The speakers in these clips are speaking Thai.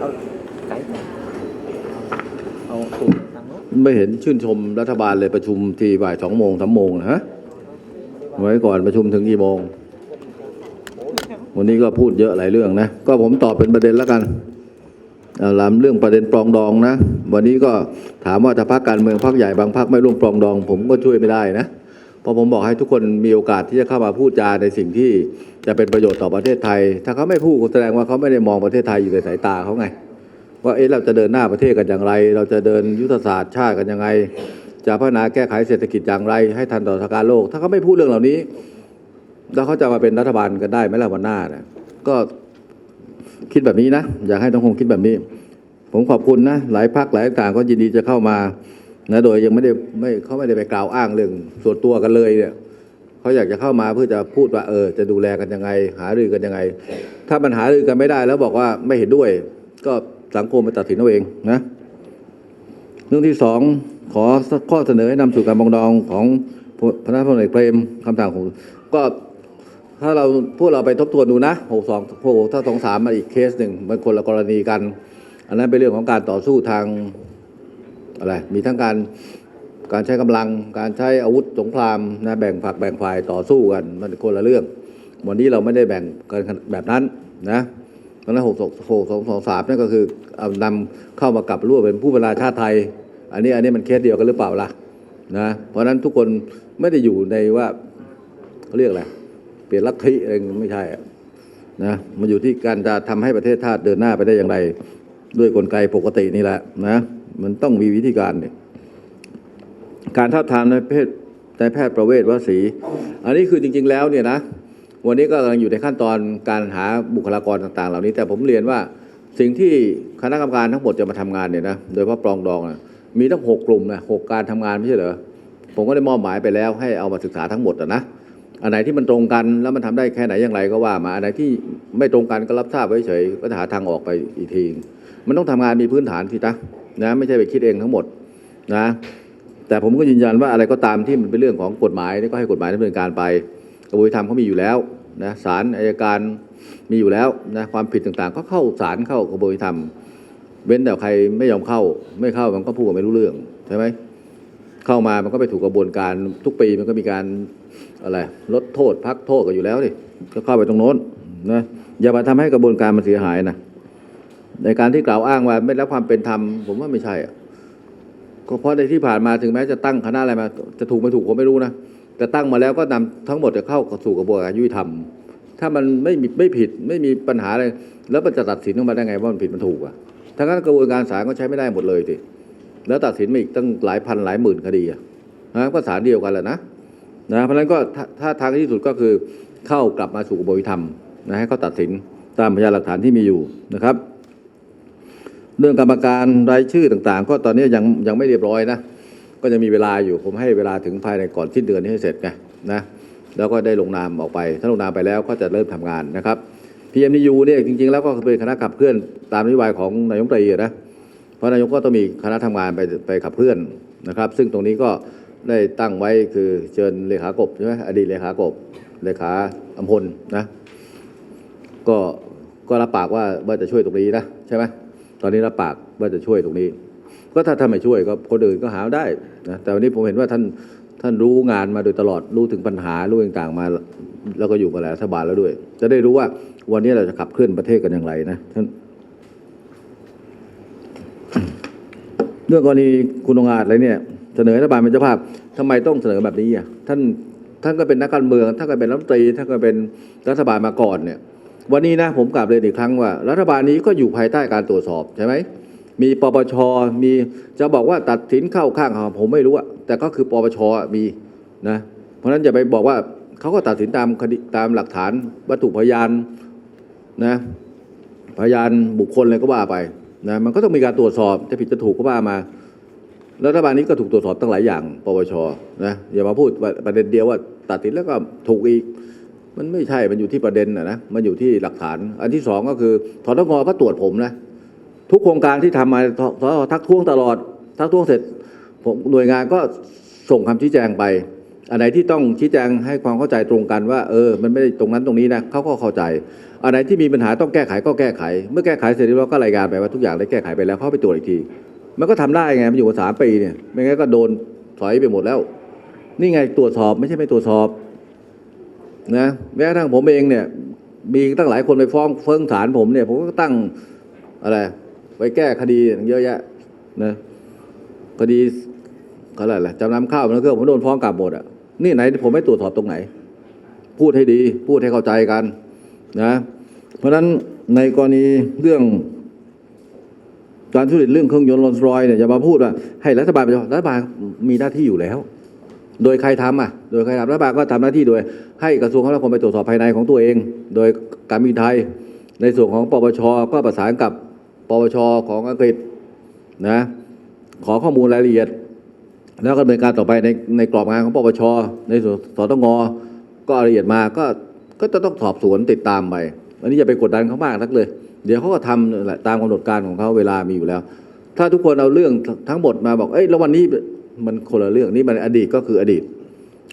เอาไก่เอาตูดทางโน้นไม่เห็นชื่นชมรัฐบาลเลยประชุมทีบ่ายสองโมงสามโมงนะฮะไว้ก่อนประชุมถึงกี่โมง วันนี้ก็พูดเยอะหลายเรื่องนะ ก็ผมตอบเป็นประเด็นแล้วกันเอาลำเรื่องประเด็นปรองดองนะ วันนี้ก็ถามว่าถ้าพรรคการเมืองพรรคใหญ่บางพรรคไม่ร่วมปรองดอง ผมก็ช่วยไม่ได้นะ เพราะผมบอกให้ทุกคนมีโอกาสที่จะเข้ามาพูดจาในสิ่งที่จะเป็นประโยชน์ต่อประเทศไทย ถ้าเขาไม่พูดแสดงว่าเขาไม่ได้มองประเทศไทยอยู่ในสายตาเขาไง ว่าเอ๊ะเราจะเดินหน้าประเทศกันอย่างไร เราจะเดินยุทธศาสตร์ชาติกันยังไง จะพัฒนาแก้ไขเศรษฐกิจอย่างไร ให้ทันต่อสถานการณ์โลก ถ้าเขาไม่พูดเรื่องเหล่านี้ แล้วเขาจะมาเป็นรัฐบาลกันได้ไหมล่ะวันหน้านะก็คิดแบบนี้นะ อยากให้ต้องคงคิดแบบนี้ ผมขอบคุณนะ หลายพักหลายต่างก็ยินดีจะเข้ามา นะโดยยังไม่ได้ไม่เขาไม่ได้ไปกล่าวอ้างเรื่องส่วนตัวกันเลยเนี่ยเขาอยากจะเข้ามาเพื่อจะพูดว่าเออ จะดูแลกันยังไง หารือกันยังไง ถ้ามันหารือกันไม่ได้แล้วบอกว่าไม่เห็นด้วย ก็สังคมไปตัดสินเอาเองนะเรื่องที่สองขอข้อเสนอให้นำสู่การปรองดองของพระนพลเอกเปรมคำสั่งของก็ถ้าเราพวกเราไปทบทวนดูนะหกสองหกถ้าสองสามมาอีกเคสหนึ่งมันคนละกรณีกัน อันนั้นเป็นเรื่องของการต่อสู้ทาง อะไรมีทั้งการการใช้กำลังการใช้อาวุธสงครามนะแบ่งฝักแบ่งฝ่ายต่อสู้กันมันคนละเรื่อง วันนี้เราไม่ได้แบ่งกันแบบนั้นนะตอนนั้นหกสองหกสองสองสามนั่นก็คือเอานำเข้ามากับร่วมเป็นผู้บรรดาชาติไทย อันนี้อันนี้มันเคสเดียวกันหรือเปล่าล่ะนะเพราะฉะนั้นทุกคนไม่ได้อยู่ในว่าเขาเรียกอะไรเปลี่ยนลัทธิอะไรไม่ใช่นะมันอยู่ที่การจะทำให้ประเทศชาติเดินหน้าไปได้อย่างไร ด้วยกลไกปกตินี่แหละนะ มันต้องมีวิธีการเนี่ยการท้าบทามในเพศในแพทย์ประเวศวสี อันนี้คือจริง ๆ แล้วเนี่ยนะวันนี้ก็กำลังอยู่ในขั้นตอนการหาบุคลากรต่างๆ เหล่านี้ แต่ผมเรียนว่าสิ่งที่คณะกรรมการทั้งหมดจะมาทำงานเนี่ยนะโดยเฉพาะปรองดองนะมีตั้งหกกลุ่มนะหกการทำงานไม่ใช่เหรอผมก็ได้มอบหมายไปแล้วให้เอามาศึกษาทั้งหมดนะอันไหนที่มันตรงกันแล้วมันทำได้แค่ไหนอย่างไรก็ว่ามาอันไหนที่ไม่ตรงกันก็รับทราบไว้เฉยก็จะหาทางออกไปอีกที มันต้องทำงานมีพื้นฐานสินะ นะไม่ใช่ไปคิดเองทั้งหมดนะ แต่ผมก็ยืนยันว่าอะไรก็ตามที่มันเป็นเรื่องของกฎหมายนี่ก็ให้กฎหมายดำเนินการไปกระบวนการเขามีอยู่แล้วนะศาลอายการมีอยู่แล้วนะความผิดต่างๆ ก็เข้าศาลเข้ากระบวนการเว้นแต่ใครไม่ยอมเข้า ไม่เข้ามันก็พูดกันไม่รู้เรื่องใช่ไหมเข้ามามันก็ไปถูกกระบวนการทุกปีมันก็มีการอะไรลดโทษพักโทษกันอยู่แล้วดิก็เข้าไปตรงโน้นนะอย่ามาทำให้กระบวนการมันเสียหายนะ ในการที่กล่าวอ้างว่าไม่รับความเป็นธรรมผมว่าไม่ใช่อะก็เพราะในที่ผ่านมาถึงแม้จะตั้งคณะอะไรมา จะถูกไม่ถูกผมไม่รู้นะแต่ตั้งมาแล้วก็นำทั้งหมดจะเข้าสู่กระบวนการยุติธรรม ถ้ามันไม่มีไม่ผิดไม่มีปัญหาอะไรแล้วมันจะตัดสินออกมาได้ไงว่ามันผิดมันถูกอะทั้งนั้นกระบวนการศาลก็ใช้ไม่ได้หมดเลยสิแล้วตัดสินมาอีกตั้งหลายพันหลายหมื่นคดีอะนะก็ศาลเดียวกันแหละนะนะเพราะฉะนั้นก็ถ้าถ้าทางที่สุดก็คือเข้ากลับมาสู่กระบวนการยุติธรรมนะให้เขาตัดสินตามพยานหลักฐานที่มีอยู่นะครับ เรื่องกรรมการรายชื่อต่างๆ ก็ตอนนี้ยังยังไม่เรียบร้อยนะ ก็จะมีเวลาอยู่ผมให้เวลาถึงภายในก่อนสิ้นเดือนนี้ให้เสร็จไงนะแล้วก็ได้ลงนามออกไป ถ้าลงนามไปแล้วก็จะเริ่มทำงานนะครับ PMDU เนี่ยจริง ๆ แล้วก็เป็นคณะขับเคลื่อนตามนโยบายของนายกตรีนะเพราะนายกก็ต้องมีคณะทำงานไปไปขับเคลื่อนนะครับ ซึ่งตรงนี้ก็ได้ตั้งไว้คือเชิญเลขากบใช่ไหมอดีตเลขากบเลขาอำพลนะ ก็ก็รับปากว่าว่าจะช่วยตรงนี้นะใช่ไหม ตอนนี้รับปากว่าจะช่วยตรงนี้ ก็ถ้าท่านไม่ช่วยก็คนอื่นก็หาได้นะแต่วันนี้ผมเห็นว่าท่านท่านรู้งานมาโดยตลอดรู้ถึงปัญหารู้ต่างๆมา แล้วก็อยู่กับหลายรัฐบาลแล้วด้วย จะได้รู้ว่าวันนี้เราจะขับเคลื่อนประเทศกันอย่างไรนะท่านเรื่องกรณีคุณองอาจอะไรเนี่ย เสนอรัฐบาลเป็นเจ้าภาพทำไมต้องเสนอแบบนี้อะท่านท่านก็เป็นนักการเมืองท่านก็เป็นรัฐมนตรีท่านก็เป็นรัฐบาลมาก่อนเนี่ย วันนี้นะผมกลับเรียนอีกครั้งว่า รัฐบาลนี้ก็อยู่ภายใต้การตรวจสอบใช่ไหมมีปปชมีจะบอกว่าตัดสินเข้าข้างเขาผมไม่รู้อะแต่ก็คือปปชมีนะเพราะฉะนั้นอย่าไปบอกว่าเขาก็ตัดสินตามคดีตามหลักฐานวัตถุพยานนะพยานบุคคลอะไรก็ว่าไปนะมันก็ต้องมีการตรวจสอบจะผิดจะถูกก็ว่ามารัฐบาลนี้ก็ถูกตรวจสอบตั้งหลายอย่าง ปปชนะอย่ามาพูดประเด็นเดียวว่าตัดสินแล้วก็ถูกอีก มันไม่ใช่ มันอยู่ที่ประเด็นนะนะ มันอยู่ที่หลักฐาน อันที่สองก็คือททงก็ตรวจผมนะ ทุกโครงการที่ทำมาทักท้วงตลอด ทักท้วงเสร็จผมหน่วยงานก็ส่งคำชี้แจงไป อันไหนที่ต้องชี้แจงให้ความเข้าใจตรงกันว่า เออ มันไม่ได้ตรงนั้นตรงนี้นะเขาก็เข้าใจ อันไหนที่มีปัญหาต้องแก้ไขก็แก้ไข เมื่อแก้ไขเสร็จเรียบร้อยก็รายงานไปว่าทุกอย่างได้แก้ไขไปแล้วเขาไปตรวจอีกที มันก็ทำได้ไง มันอยู่มาสามปีเนี่ย ไม่งั้นก็โดนถอยไปหมดแล้ว นี่ไงตรวจสอบไม่ใช่ไม่ตรวจสอบ นะแม้กระทั่งผมเองเนี่ย มีตั้งหลายคนไปฟ้องเฟิงศาลผมเนี่ย ผมก็ตั้งอะไรไปแก้คดีเยอะแยะนะคดีอะไรล่ะจำนำข้าวมันก็ผมโดนฟ้องกลับหมดอะนี่ไหนผมไม่ตรวจสอบตรงไหน พูดให้ดี พูดให้เข้าใจกันนะ เพราะฉะนั้นในกรณีเรื่องการทุจริตเรื่องเครื่องยนต์โรลส์รอยเนี่ยอย่ามาพูดว่าให้รัฐบาลไปรัฐบาลมีหน้าที่อยู่แล้ว โดยใครทำอะ โดยใครทำรัฐบาลก็ทำหน้าที่โดย ให้กระทรวงคมนาคมไปตรวจสอบภายในของตัวเอง โดยการบินไทย ในส่วนของปปชก็ประสานกับปปชของอังกฤษนะขอข้อมูลรายละเอียด แล้วก็ดำเนินการต่อไปในในกรอบงานของปปชในส่วนสตงก็เอารายละเอียดมาก็ก็จะต้องสอบสวนติดตามไปอันนี้อย่าไปกดดันเขามากนักเลย เดี๋ยวเขาก็ทำตามกำหนดการของเขาเวลามีอยู่แล้ว ถ้าทุกคนเอาเรื่องทั้งหมดมาบอกเอ้ยแล้ววันนี้ มันคนละเรื่องนี่มันอดีตก็คืออดีต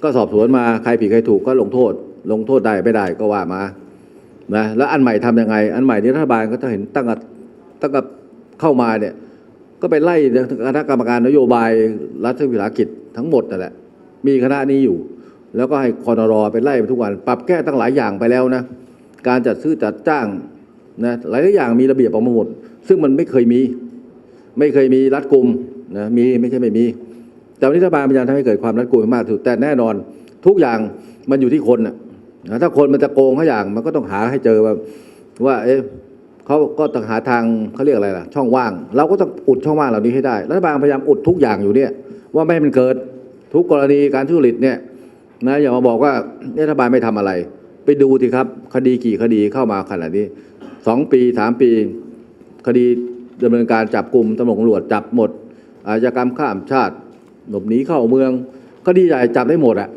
ก็สอบสวนมาใครผิดใครถูกก็ลงโทษ ลงโทษได้ไม่ได้ก็ว่ามานะแล้วอันใหม่ทำยังไง อันใหม่นี้รัฐบาลก็จะเห็นตั้งแต่ตั้งแต่เข้ามาเนี่ยก็ไปไล่คณะกรรมการนโยบายรัฐวิสาหกิจทั้งหมดนั่นแหละมีคณะนี้อยู่ แล้วก็ให้คอนรอไปไล่ไปทุกวัน ปรับแก้ตั้งหลายอย่างไปแล้วนะการจัดซื้อจัดจ้างนะหลายอย่างมีระเบียบออกมาหมด ซึ่งมันไม่เคยมี ไม่เคยมีรัดกุมนะมีไม่ใช่ไม่มี แต่วันนี้รัฐบาลพยายามทำให้เกิดความรัดกุมมากที่สุดแต่แน่นอน ทุกอย่างมันอยู่ที่คนนะถ้าคนมันจะโกงเขาอย่างมันก็ต้องหาให้เจอว่าว่าเอ๊ะเขาก็ต้องหาทางเขาเรียกอะไรล่ะ ช่องว่าง เราก็ต้องอุดช่องว่างเหล่านี้ให้ได้รัฐบาลพยายามอุดทุกอย่างอยู่เนี่ย ว่าไม่ให้มันเกิดทุกกรณีการทุจริตเนี่ยนะอย่ามาบอกว่ารัฐบาลไม่ทำอะไร ไปดูสิครับ คดีกี่คดีเข้ามาขนาดนี้สองปีสามปี คดีดำเนินการจับกลุ่มตำรวจตำรวจจับหมดอาชญากรรมข้ามชาติ หลบหนีเข้าเมืองคดีใหญ่จับได้หมดอะ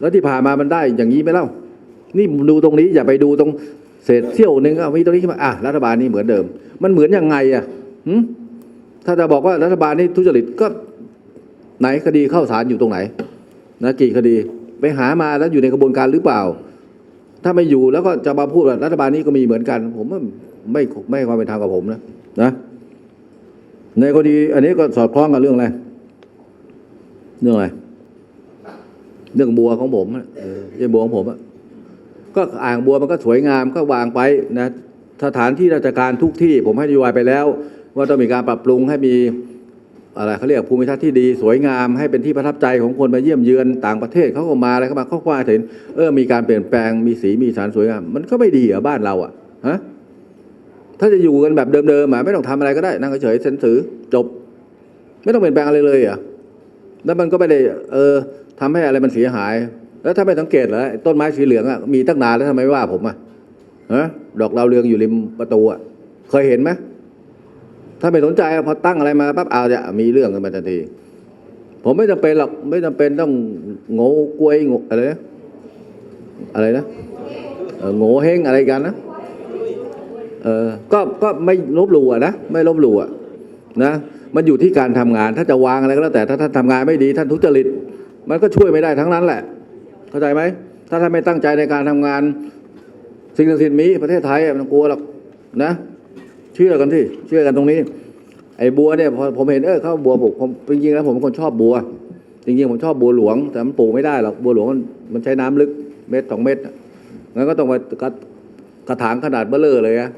แล้วที่ผ่านมามันได้อย่างนี้ไหมเล่า นี่ดูตรงนี้อย่าไปดูตรงเศษเสี้ยวหนึ่งเอามีตรงนี้ขึ้นมาอะรัฐบาลนี่เหมือนเดิม มันเหมือนยังไงอะถ้าจะบอกว่ารัฐบาลนี่ทุจริตก็ไหนคดีเข้าศาลอยู่ตรงไหนนะกี่คดีไปหามาแล้วอยู่ในกระบวนการหรือเปล่า ถ้าไม่อยู่แล้วก็จะมาพูดว่ารัฐบาลนี้ก็มีเหมือนกัน ผมว่าไม่ไม่ความเป็นธรรมกับผมนะนะในกรณีอันนี้ก็สอดคล้องกับเรื่องอะไร เรื่องอะไรเรื่องบัวของผมอะเรื่องบัวของผมอะก็อ่างบัวมันก็สวยงามก็วางไปนะสถานที่ราชการทุกที่ ผมให้นโยบายไปแล้ว ว่าต้องมีการปรับปรุงให้มีอะไรเขาเรียกภูมิทัศน์ที่ดีสวยงามให้เป็นที่ประทับใจของคนมาเยี่ยมเยือนต่างประเทศเขาก็มาอะไรเข้ามาเขาก็ว่าเห็นเออมีการเปลี่ยนแปลงมีสีมีสารสวยงาม มันก็ไม่ดีเหรอะบ้านเราอะฮะถ้าจะอยู่กันแบบเดิมๆอะไม่ต้องทำอะไรก็ได้นั่งเฉยเซ็นสือจบ ไม่ต้องเปลี่ยนแปลงอะไรเลยเหรอะ แล้วมันก็ไม่ได้เออทำให้อะไรมันเสียหาย แล้วถ้าไม่สังเกตเหรอต้นไม้สีเหลืองอะมีตั้งนานแล้วทำไมไม่ว่าผมอะฮะดอกดาวเรืองอยู่ริมประตูอะเคยเห็นไหมถ้าไม่สนใจพอตั้งอะไรมาปั๊บเอาจะมีเรื่องกันมาทันที ผมไม่จำเป็นหรอกไม่จำเป็นต้องโง่กล้วยโง่อะไรนะอะไรนะเออโง่เฮงอะไรกันนะเออก็ก็ไม่ลบหลู่อะนะไม่ลบหลู่อะนะ มันอยู่ที่การทำงานถ้าจะวางอะไรก็แล้วแต่ถ้าท่านทำงานไม่ดีท่านทุจริต มันก็ช่วยไม่ได้ทั้งนั้นแหละ เข้าใจไหมถ้าท่านไม่ตั้งใจในการทำงาน สิ่งศักดิ์สิทธิ์มีประเทศไทยมันต้กลัวหรอกนะ เชื่อกันที่เชื่อกันตรงนี้ ไอ้บัวเนี่ยพอผมเห็นเออเขาบัวปลูกผมจริงๆแล้วผมเป็นคนชอบบัว จริงๆผมชอบบัวหลวง แต่มันปลูกไม่ได้หรอกบัวหลวงมันมันใช้น้ำลึกเม็ดสองเม็ดงั้นก็ต้องไปกระถางขนาดเบ้อเร่อเลยอะ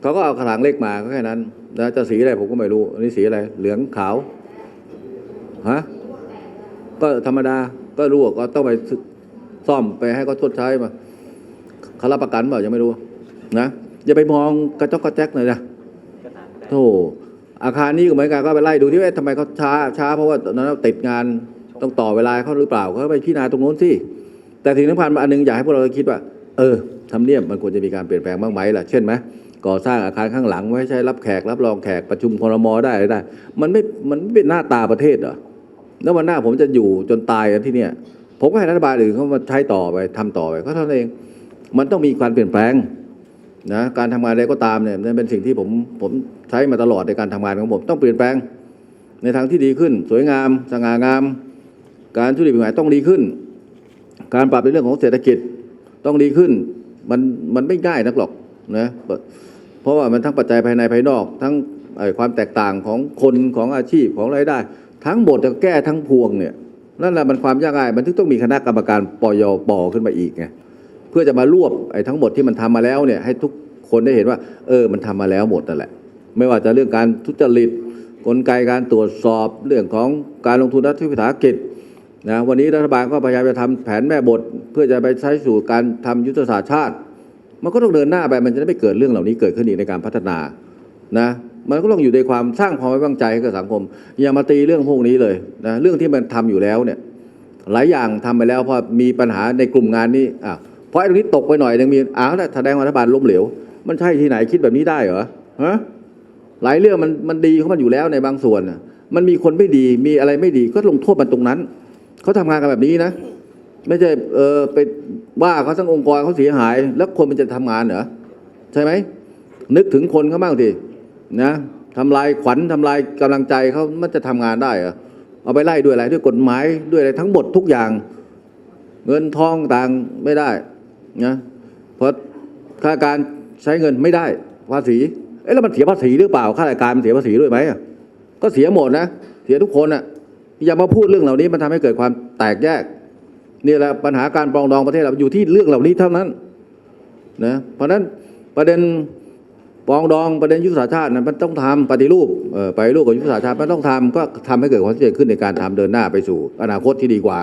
เขาก็เอากระถางเล็กมาก็แค่นั้น นะจะสีอะไรผมก็ไม่รู้อันนี้สีอะไร เหลืองขาวฮะก็ธรรมดาก็รู้ก็ต้องไปซ่อมไปให้เขาชดใช้มาเขารับประกันเปล่ายังไม่รู้นะอย่าไปมองกระจกกระแจกเลยนะโธ่อาคารนี้ก็เหมือนกันก็ไปไล่ดูที่ว่าทำไมเขาช้าช้าเพราะว่าตอนนั้นติดงานต้องต่อเวลาเขาหรือเปล่าเขาไปพิจารณาตรงโน้นสิแต่สิ่งสำคัญอันหนึงอยากให้พวกเราคิดว่า เออทำเนียบมันควรจะมีการเปลี่ยนแปลงบ้างไหมล่ะเช่นไหม ก่อสร้างอาคารข้างหลังไว้ใช้รับแขกรับรองแขกประชุมครมอได้อะไรได้ มันไม่มันไม่เป็นหน้าตาประเทศเหรอแล้ววันหน้าผมจะอยู่จนตายกันที่เนี่ย ผมก็ให้รัฐบาลอื่นเขามาใช้ต่อไปทำต่อไปก็เท่านั้นเอง มันต้องมีการเปลี่ยนแปลงนะการทำงานอะไรก็ตามเนี่ยนั่นเป็นสิ่งที่ผมผมใช้มาตลอดในการทำงานของผมต้องเปลี่ยนแปลง ในทางที่ดีขึ้น สวยงามสง่างาม การทุจริตผิดกฎหมายต้องดีขึ้น การปรับในเรื่องของเศรษฐกิจต้องดีขึ้น มันมันไม่ง่ายนักหรอกนะ เพราะว่ามันทั้งปัจจัยภายในภายนอก ทั้งความแตกต่างของคนของอาชีพของรายได้ ทั้งหมดจะแก้ทั้งพวงเนี่ยนั่นแหละมันความยากง่ายมันถึงต้องมีคณะกรรมการปยปขึ้นมาอีกไงเพื่อจะมารวบไอ้ทั้งหมดที่มันทำมาแล้วเนี่ยให้ทุกคนได้เห็นว่า เออมันทำมาแล้วหมดนั่นแหละ ไม่ว่าจะเรื่องการทุจริตกลไกการตรวจสอบเรื่องของการลงทุนรัฐวิสาหกิจนะวันนี้รัฐบาลก็พยายามจะทำแผนแม่บท เพื่อจะไปใช้สู่การทำยุทธศาสตร์ชาติ มันก็ต้องเดินหน้าไปมันจะได้ไม่เกิดเรื่องเหล่านี้เกิดขึ้นอีกในการพัฒนานะมันก็ต้องอยู่ในความสร้างความไว้วางใจให้กับสังคม อย่ามาตีเรื่องพวกนี้เลยนะเรื่องที่มันทำอยู่แล้วเนี่ยหลายอย่างทำไปแล้วพอมีปัญหาในกลุ่มงานนี้อะเพราะไอ้ตรงนี้ตกไปหน่อยนึงมีอ้าวแล้วแสดงว่ารัฐบาลล้มเหลว มันใช่ที่ไหนคิดแบบนี้ได้เหรอฮะหลายเรื่องมันมันดีของมันอยู่แล้วในบางส่วนมันมีคนไม่ดีมีอะไรไม่ดีก็ลงโทษมันตรงนั้นเขาทำงานกันแบบนี้นะ ไม่ใช่เออไปว่าเขาทั้งองค์กรเขาเสียหาย แล้วคนมันจะทำงานเหรอใช่ไหมนึกถึงคนเขาบ้างทีนะทำลายขวัญทำลายกำลังใจเขามันจะทำงานได้เหรอเอาไปไล่ด้วยอะไรด้วยกฎหมายด้วยอะไรทั้งหมดทุกอย่าง เงินทองต่างไม่ได้นะเพราะข้าราชการใช้เงินไม่ได้ภาษีเอ๊ะแล้วมันเสียภาษีหรือเปล่าข้าราชการมันเสียภาษีด้วยไหมก็เสียหมดนะเสียทุกคนอะอย่ามาพูดเรื่องเหล่านี้มันทำให้เกิดความแตกแยก นี่แหละปัญหาการปรองดองประเทศเราอยู่ที่เรื่องเหล่านี้เท่านั้นนะเพราะฉะนั้นประเด็นปรองดองประเด็นยุทธศาสตร์ชาตินั้นมันต้องทำปฏิรูปเอ่อปฏิรูปกับยุทธศาสตร์ชาติมันต้องทำก็ทำให้เกิดความชัดเจนขึ้นในการทำเดินหน้าไปสู่ อนาคตที่ดีกว่า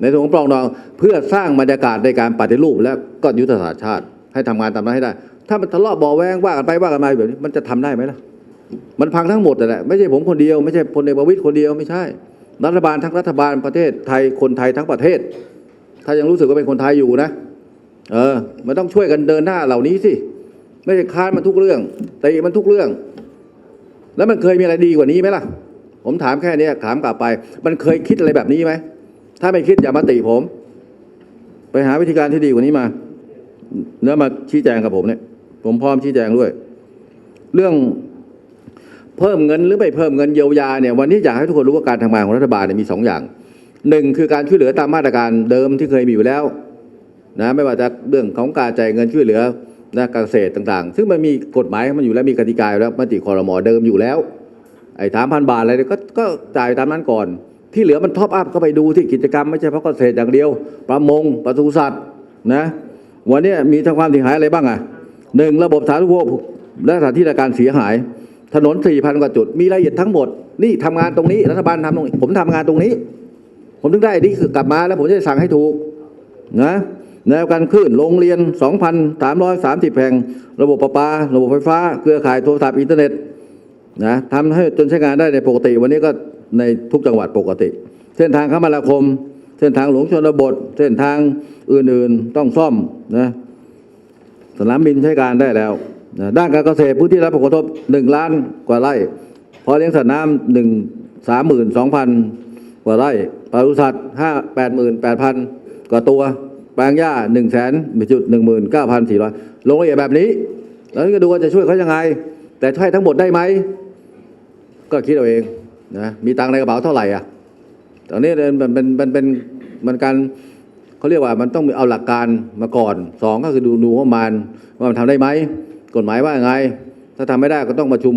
ในส่วนของปรองดองเพื่อสร้างบรรยากาศในการปฏิรูปและก็ยุทธศาสตร์ชาติ ให้ทำงานตามนั้นให้ได้ ถ้ามันทะเลาะเบาะแวงว่ากันไปว่ากันมาแบบนี้มันจะทำได้ไหมล่ะมันพังทั้งหมดแหละไม่ใช่ผมคนเดียวไม่ใช่พลเอกประวิตยคนเดียวไม่ใช่ รัฐบาลทั้งรัฐบาลประเทศไทยคนไทยทั้งประเทศ ถ้ายังรู้สึกว่าเป็นคนไทยอยู่นะ เออ มันต้องช่วยกันเดินหน้าเหล่านี้สิไม่ใช่ค้านมันทุกเรื่องตีมันทุกเรื่อง แล้วมันเคยมีอะไรดีกว่านี้ไหมล่ะ ผมถามแค่นี้ถามกลับไป มันเคยคิดอะไรแบบนี้ไหมถ้าไม่คิดอย่ามาติผม ไปหาวิธีการที่ดีกว่านี้มา แล้วมาชี้แจงกับผมเนี่ย ผมพร้อมชี้แจงด้วย เรื่อง เพิ่มเงินหรือไม่เพิ่มเงินเยียวยาเนี่ยวันนี้อยากให้ทุกคนรู้ว่าการทำงานของรัฐบาลเนี่ยมีสองอย่างหนึ่งคือการช่วยเหลือตามมาตรการเดิมที่เคยมีอยู่แล้วนะไม่ว่าจะเรื่องของการจ่ายเงินช่วยเหลือนะการเกษตรต่างๆ ซึ่งมันมีกฎหมายมันอยู่แล้วมีกติกายแล้วมติคอรมอเดิมอยู่แล้วไอ้สามพันบาทอะไรเนี่ยก็ก็จ่ายตามนั้นก่อน ที่เหลือมันท็อปอัพก็ไปดูที่กิจกรรมไม่ใช่เพราะเกษตรอย่างเดียว ประมงปศุสัตว์นะวันนี้มีทั้งความเสียหายอะไรบ้างอะหนึ่งระบบสาธารณูปโภคและสถานที่ราชการเสียหาย ถนนสี่พันกว่าจุด มีรายละเอียดทั้งหมด นี่ทำงานตรงนี้รัฐบาลทำตรงนี้ ผมทำงานตรงนี้ ผมถึงได้นี่คือกลับมาแล้วผมจะสั่งให้ถูกนะแนวการคลื่นโรงเรียน 2,330แห่ง ระบบประปา ระบบไฟฟ้า เครือข่ายโทรศัพท์อินเทอร์เน็ตนะทำให้จนใช้งานได้ในปกติ วันนี้ก็ในทุกจังหวัดปกติ เส้นทางคมนาคม เส้นทางหลวงชนบท เส้นทางอื่นๆต้องซ่อมนะสนามบินใช้การได้แล้ว ด้านการเกษตรพื้นที่รับผลกระทบ1ล้านกว่าไร่พอเลี้ยงสัตว์น้ำหนึ่งสามหมื่นสองพันกว่าไร่ปศุสัตว์ห้าแปดหมื่นแปดพันกว่าตัวแปลงหญ้าหนึ่งแสนจุดหนึ่งหมื่นเก้าพันสี่ร้อยลงละเอียดแบบนี้ แล้วก็ดูว่าจะช่วยเขายังไง แต่ช่วยทั้งหมดได้ไหม ก็คิดเอาเองนะมีตังในกระเป๋าเท่าไหร่อะตอนนี้มันเป็นมันเป็นมันการเขาเรียกว่ามันต้องเอาหลักการมาก่อนสองก็คือดูดูว่ามันว่ามันทำได้ไหม กฎหมายว่าไง ถ้าทำไม่ได้ก็ต้องประชุม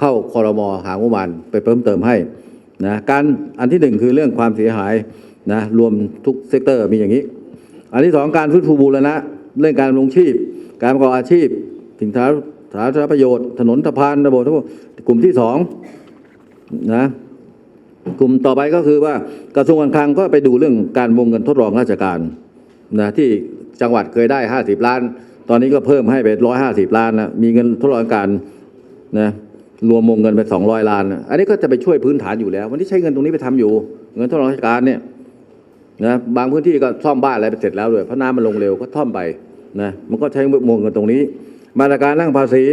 เข้าคอรมอหางบประมาณไปเพิ่มเติมให้นะการอันที่หนึ่งคือเรื่องความเสียหายนะรวมทุกเซกเตอร์มีอย่างนี้ อันที่สองการฟื้นฟูบูรณะเรื่องการลงชีพ การประกอบอาชีพสินค้าสาธารณประโยชน์ ถนนสะพานระบบทั้งหมดกลุ่มที่สองนะกลุ่มต่อไปก็คือว่ากระทรวงการคลังก็ไปดูเรื่องการวงเงินทดลองราชการนะที่จังหวัดเคยได้ 50 ล้าน ตอนนี้ก็เพิ่มให้เป็น150ล้านนะมีเงินทดลองราชการนะรวมวงเงินไปสองร้อยล้านนะอันนี้ก็จะไปช่วยพื้นฐานอยู่แล้ว วันนี้ใช้เงินตรงนี้ไปทำอยู่ เงินทดลองราชการเนี่ยนะบางพื้นที่ก็ซ่อมบ้านอะไรไปเสร็จแล้วด้วยเพราะน้ำมันลงเร็วก็ท่อมไปนะมันก็ใช้วงเงินตรงนี้ มาตรการเรื่องภาษี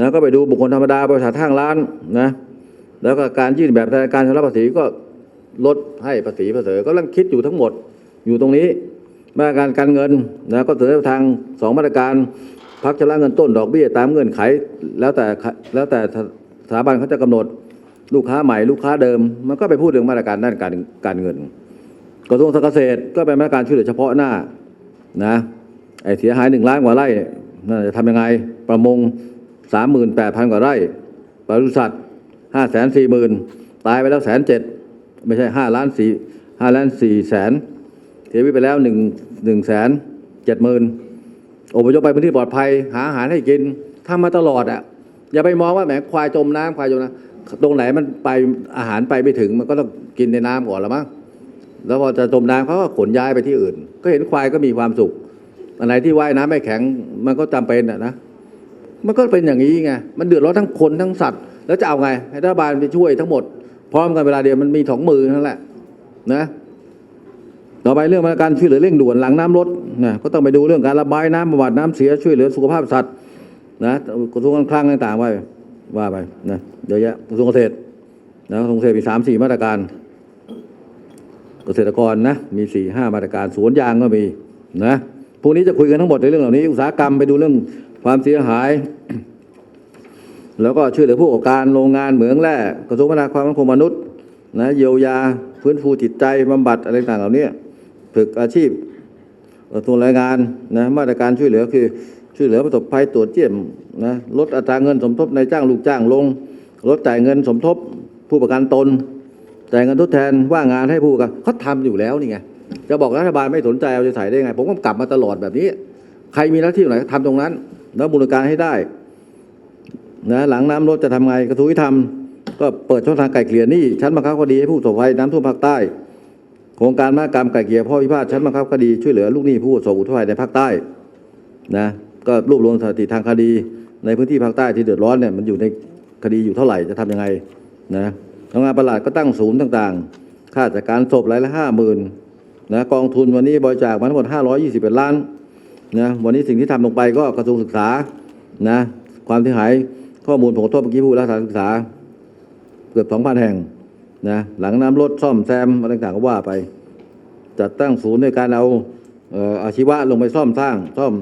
นะก็ไปดูบุคคลธรรมดาบริษัทห้างร้านนะแล้วก็การยื่นแบบรายการชำระภาษีก็ลดให้ภาษีภาษีก็กำลังคิดอยู่ทั้งหมดอยู่ตรงนี้ มาตรการการเงินนะก็เสนอทางสองมาตรการพักชำระเงินต้นดอกเบี้ยตามเงื่อนไข แล้วแต่แล้วแต่สถาบันเขาจะกำหนดลูกค้าใหม่ลูกค้าเดิม มันก็ไปพูดถึงมาตรการด้านการการเงินกระทรวงเกษตรก็เป็นมาตรการช่วยเหลือเฉพาะหน้านะไอ้เสียหายหนึ่งล้านกว่าไร่นั่นจะทำยังไงประมงสามหมื่นแปดพันกว่าไร่ปศุสัตว์ห้าแสนสี่หมื่นตายไปแล้วแสนเจ็ดไม่ใช่ห้าล้านสี่ห้าล้านสี่แสน เสียชีวิตไปแล้วหนึ่งหนึ่งแสนเจ็ดหมื่นอพยพไปพื้นที่ปลอดภัย หาอาหารให้กินทำมาตลอดอะ อย่าไปมองว่าแหมควายจมน้ำควายจมน้ำตรงไหนมันไปอาหารไปไม่ถึง มันก็ต้องกินในน้ำก่อนละมั้งแล้วพอจะจมน้ำเขาก็ขนย้ายไปที่อื่น ก็เห็นควายก็มีความสุขอันไหนที่ว่ายน้ำไม่แข็งมันก็จำเป็นอะนะมันก็เป็นอย่างนี้ไงมันเดือดร้อนทั้งคนทั้งสัตว์ แล้วจะเอาไงให้รัฐบาลไปช่วยทั้งหมด พร้อมกันเวลาเดียวมันมีสองมือนั่นแหละนะ ต่อไปเรื่องมาตรการช่วยเหลือเร่งด่วนหลังน้ำลดนะก็ต้องไปดูเรื่องการระบายน้ำบำบัดน้ำเสียช่วยเหลือสุขภาพสัตว์นะกระทรวงการคลังต่างๆไว้ว่าไปนะเยอะแยะกระทรวงเกษตรนะกระทรวงเกษตรมีสามสี่มาตรการ เกษตรกรนะมีสี่ห้ามาตรการสวนยางก็มีนะพวกนี้จะคุยกันทั้งหมดในเรื่องเหล่านี้ อุตสาหกรรมไปดูเรื่องความเสียหาย แล้วก็ช่วยเหลือผู้ประกอบการโรงงานเหมืองแร่กระทรวงพัฒนาความมั่นคงมนุษย์นะเยียวยาฟื้นฟูจิตใจบำบัดอะไรต่างเหล่านี้ ฝึกอาชีพกระทรวงแรงงานนะมาตรการช่วยเหลือคือ ช่วยเหลือประสบภัยตรวจเยี่ยมนะลดอัตราเงินสมทบในจ้างลูกจ้างลง ลดจ่ายเงินสมทบผู้ประกันตน จ่ายเงินทดแทนว่างงานให้ผู้ประกันเขาทำอยู่แล้วนี่ไงจะบอกรัฐบาลไม่สนใจเอาใจใส่ได้ไง ผมก็กลับมาตลอดแบบนี้ ใครมีหน้าที่ตรงไหนทำตรงนั้น แล้วบูรณาการให้ได้นะหลังน้ำลดจะทำไงกระทรวงยุติธรรมก็เปิดช่องทางไกล่เกลี่ยหนี้ชั้นบังคับคดีให้ผู้ประสบภัยน้ำท่วมภาคใต้ โครงการมหกรรมไกล่เกลี่ยพ่อพิพาทชั้นบังคับคดีช่วยเหลือลูกหนี้ผู้ประสบอุทกภัยในภาคใต้นะก็รวบรวมสถิติทางคดีในพื้นที่ภาคใต้ที่เดือดร้อนเนี่ยมันอยู่ในคดีอยู่เท่าไหร่จะทำยังไงนะทำงานประหลาดก็ตั้งศูนย์ต่างๆค่าจัดการศพรายละห้าหมื่นนะกองทุนวันนี้บริจาคมาทั้งหมด521ล้านนะวันนี้สิ่งที่ทำลงไปก็กระทรวงศึกษานะความเสียหายข้อมูลผลกระทบเมื่อกี้พูดแล้วสถานศึกษาเกือบ2,000แห่ง นะหลังน้ำลดซ่อมแซมอะไรต่างก็ว่าไป จัดตั้งศูนย์ในการเอาเอออาชีวะลงไปซ่อมสร้าง ซ่อม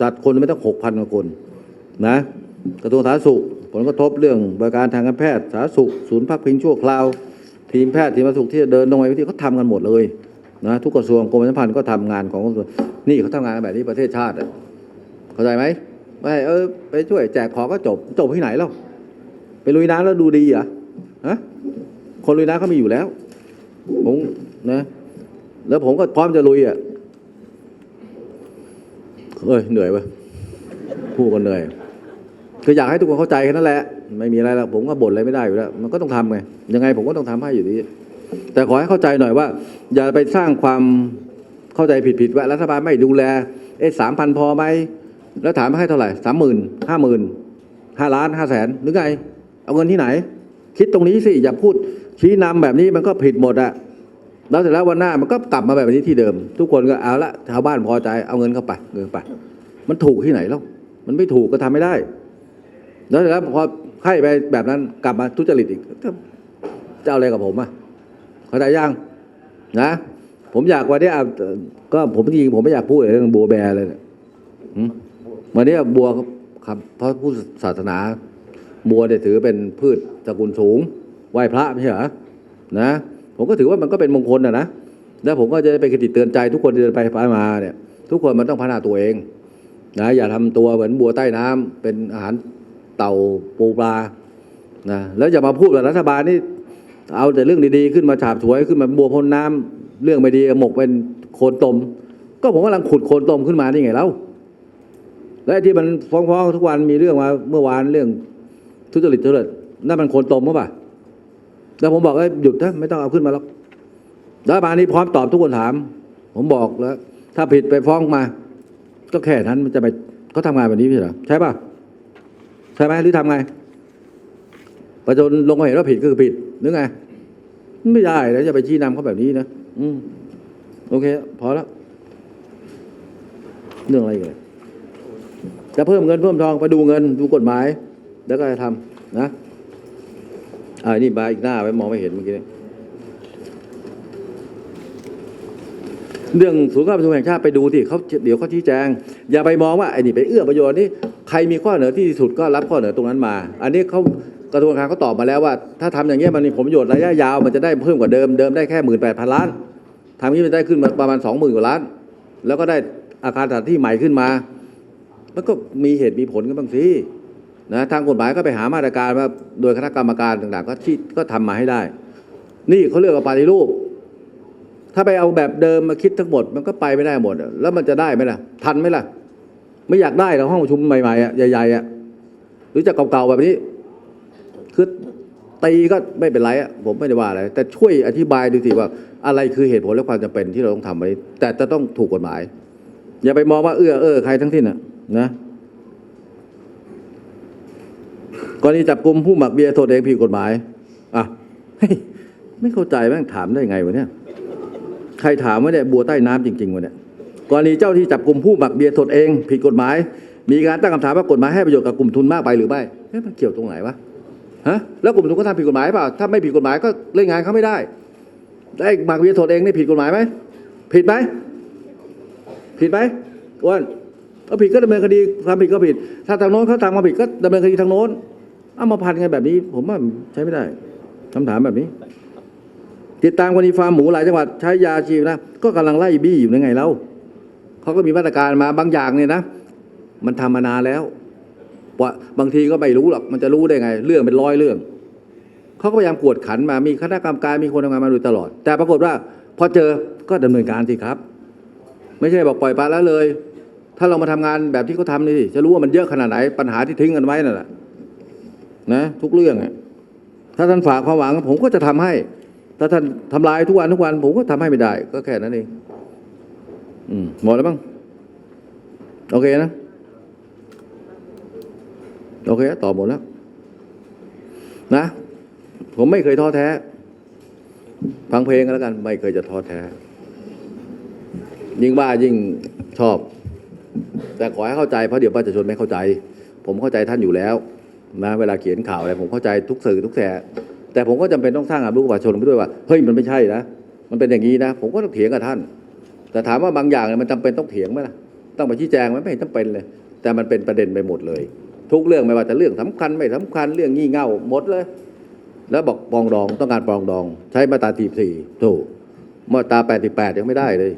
จัดคนไม่ต้องหกพันกว่าคนนะกระทรวงสาธารณสุข ผลกระทบเรื่องบริการทางการแพทย์สาธารณสุข ศูนย์พักพิงชั่วคราว ทีมแพทย์ทีมสาธารณสุขที่เดินลงไปวิธีเขาทำกันหมดเลยนะทุกกระทรวงกรมสัมพันธ์ก็ทำงานของกระทรวงนี่เขาทำงานแบบนี้ประเทศชาติอะเข้าใจไหมไม่เออไปช่วยแจกของก็จบจบที่ไหนแล้วไปลุยน้ำแล้วดูดีเหรอฮะ คนลุยน้ำเขามีอยู่แล้ว ผมนะ แล้วผมก็พร้อมจะลุยอะเอ้ยเหนื่อยปะพูดกันเหนื่อยคืออยากให้ทุกคนเข้าใจแค่นั้นแหละ ไม่มีอะไรแล้วผมก็บ่นอะไรไม่ได้อยู่แล้ว มันก็ต้องทำไงยังไงผมก็ต้องทำให้อยู่ดี แต่ขอให้เข้าใจหน่อยว่า อย่าไปสร้างความเข้าใจผิดๆว่ารัฐบาลไม่ดูแลเอ๊ะสามพันพอไหมแล้วถามให้เท่าไหร่สามหมื่นห้าหมื่นห้าล้านห้าแสนหรือไง เอาเงินที่ไหน คิดตรงนี้สิ อย่าพูด ชี้นำแบบนี้มันก็ผิดหมดอะแล้วเสร็จแล้ววันหน้ามันก็กลับมาแบบนี้ที่เดิม ทุกคนก็เอาละชาวบ้านพอใจเอาเงินเข้าไปเงินไป มันถูกที่ไหนแล้วมันไม่ถูกก็ทำไม่ได้ แล้วเสร็จแล้วพอให้ไปแบบนั้นกลับมาทุจริตอีกจะเอาอะไรกับผมอะเข้าใจยังนะ ผมอยากวันนี้ก็ผมจริงผมไม่อยากพูดเรื่องบัวแบร์เลยเนี่ยวันนี้บัวครับเพราะผู้ศาสนาบัวเนี่ยถือเป็นพืชตระกูลสูง ไหว้พระไม่ใช่เหรอนะ ผมก็ถือว่ามันก็เป็นมงคลนะนะแล้วผมก็จะไปคติเตือนใจทุกคนเดินไปไปมาเนี่ย ทุกคนมันต้องพัฒนาตัวเองนะอย่าทำตัวเหมือนบัวใต้น้ำเป็นอาหารเต่าปูปลานะแล้วอย่ามาพูดว่ารัฐบาลนี่เอาแต่เรื่องดีๆขึ้นมาฉาบฉวยขึ้นมาบัวพ้นน้ำเรื่องไม่ดีหมกเป็นโคลนตม ก็ผมกำลังขุดโคลนตมขึ้นมานี่ไงแล้วและที่มันฟ้องๆทุกวันมีเรื่องมาเมื่อวานเรื่องทุจริตทุจริตนั่นมันโคลนตมหรือเปล่า แล้วผมบอกว่าหยุดนะไม่ต้องเอาขึ้นมาหรอกรัฐบาลนี้พร้อมตอบทุกคนถาม ผมบอกแล้ว ถ้าผิดไปฟ้องมา ก็แค่นั้นมันจะไปเขาทำงานแบบนี้ไม่ใช่เหรอใช่ป่ะใช่ไหมหรือทำไงประชาชนลงมาเห็นว่าผิดก็คือผิดหรือไงไม่ได้แล้วจะไปชี้นำเขาแบบนี้นะอืมโอเค พอแล้วเรื่องอะไรอีกันจะเพิ่มเงินเพิ่มทองไปดูเงินดูกฎหมาย แล้วก็จะทำนะ อ่านี่มาอีกหน้าไว้มองไม่เห็นเมื่อกี้นี้เรื่องศูนย์การประชุมแห่งชาติไปดูที่เขาเดี๋ยวเขาชี้แจง อย่าไปมองว่าไอ้นี่ไปเอื้อประโยชน์นี่ใครมีข้อเสนอที่สุดก็รับข้อเสนอตรงนั้นมา อันนี้เขากระทรวงการเขาตอบมาแล้วว่า ถ้าทำอย่างเงี้ยมันมีผลประโยชน์ระยะยาวมันจะได้เพิ่มกว่าเดิมเดิมได้แค่หมื่นแปดพันล้านทำนี้มันได้ขึ้นมาประมาณสองหมื่นกว่าล้าน แล้วก็ได้อาคารสถานที่ใหม่ขึ้นมา มันก็มีเหตุมีผลกันบ้างสิ นะทางกฎหมายก็ไปหามาตรการว่าโดยคณะกรรมการต่างๆ ก็ที่ก็ทำมาให้ได้ นี่เขาเรียกว่าปฏิรูป ถ้าไปเอาแบบเดิมมาคิดทั้งหมด มันก็ไปไม่ได้หมด แล้วมันจะได้ไหมล่ะ ทันไหมล่ะ ไม่อยากได้หรอกห้องประชุมใหม่ๆอะใหญ่ๆอะหรือจะเก่าๆแบบนี้ คือตีก็ไม่เป็นไรอะผมไม่ได้ว่าอะไร แต่ช่วยอธิบายดูสิว่า อะไรคือเหตุผลและความจำเป็นที่เราต้องทำไว้แต่จะต้องถูกกฎหมาย อย่าไปมองว่าเอื้อเออใครทั้งสิ้นอะนะ กรณีจับกลุ่มผู้หมักเบียร์โทษเองผิดกฎหมายอะไม่เข้าใจแม่งถามได้ไงวะเนี่ยใครถามว่าเนี่ยบัวใต้น้ำจริงๆวะเนี่ยกรณีเจ้าที่จับกลุ่มผู้หมักเบียร์ตนเอง ผิดกฎหมาย มีการตั้งคำถามว่ากฎหมายให้ประโยชน์กับกลุ่มทุนมากไปหรือไม่เอ๊ะมันเกี่ยวตรงไหนวะฮะแล้วกลุ่มทุนก็ทำผิดกฎหมายเปล่าถ้าไม่ผิดกฎหมายก็เล่นงานเขาไม่ได้ได้หมักเบียร์ตนเองนี่ผิดกฎหมายไหมผิดไหมผิดไหมอ้วนถ้าผิดก็ดำเนินคดีทำผิดก็ผิด ถ้าทางโน้นเขาทำมาผิดก็ดำเนินคดีทางโน้น เอามาพันกันแบบนี้ ผมว่าใช้ไม่ได้คำถามแบบนี้ ติดตามกรณีฟาร์มหมูหลายจังหวัดใช้ยาชีวนะ ก็กำลังไล่บี้อยู่ยังไงแล้วเขาก็มีมาตรการมาบางอย่างเนี่ยนะ มันทำมานานแล้วว่าบางทีก็ไม่รู้หรอกมันจะรู้ได้ไง เรื่องเป็นร้อยเรื่องเขาก็พยายามกวดขันมามีคณะกรรมการมีคนทำงานมาโดยตลอด แต่ปรากฏว่าพอเจอก็ดำเนินการสิครับ ไม่ใช่บอกปล่อยปละละเลย ถ้าเรามาทำงานแบบที่เขาทำนี่จะรู้ว่ามันเยอะขนาดไหนปัญหาที่ทิ้งกันไว้นั่นแหละ นะทุกเรื่องอะถ้าท่านฝากความหวัง ผมก็จะทำให้ ถ้าท่านทำลายทุกวันทุกวัน ผมก็ทำให้ไม่ได้ ก็แค่นั้นเองอืมหมดแล้วมั้งโอเคนะ โอเคตอบหมดแล้ว นะ ผมไม่เคยท้อแท้ ฟังเพลงกันแล้วกัน ไม่เคยจะท้อแท้ ยิ่งบ้ายิ่งชอบ แต่ขอให้เข้าใจเพราะเดี๋ยวประชาชนไม่เข้าใจ ผมเข้าใจท่านอยู่แล้ว นะเวลาเขียนข่าวอะไรผมเข้าใจทุกสื่อทุกแสแต่ผมก็จำเป็นต้องสร้างความรู้กับประชาชนไปด้วยว่าเฮ้ยมันไม่ใช่นะมันเป็นอย่างนี้นะ ผมก็ต้องเถียงกับท่าน แต่ถามว่าบางอย่างเนี่ยมันจำเป็นต้องเถียงไหมล่ะต้องไปชี้แจงไหมไม่เห็นจำเป็นเลย แต่มันเป็นประเด็นไปหมดเลย ทุกเรื่องไม่ว่าจะเรื่องสำคัญไม่สำคัญเรื่องงี่เง่าหมดเลย แล้วบอกปองดองต้องการปองดอง ใช้มาตราตีสี่ถูกมาตราแปดสิบแปดยังไม่ได้เลย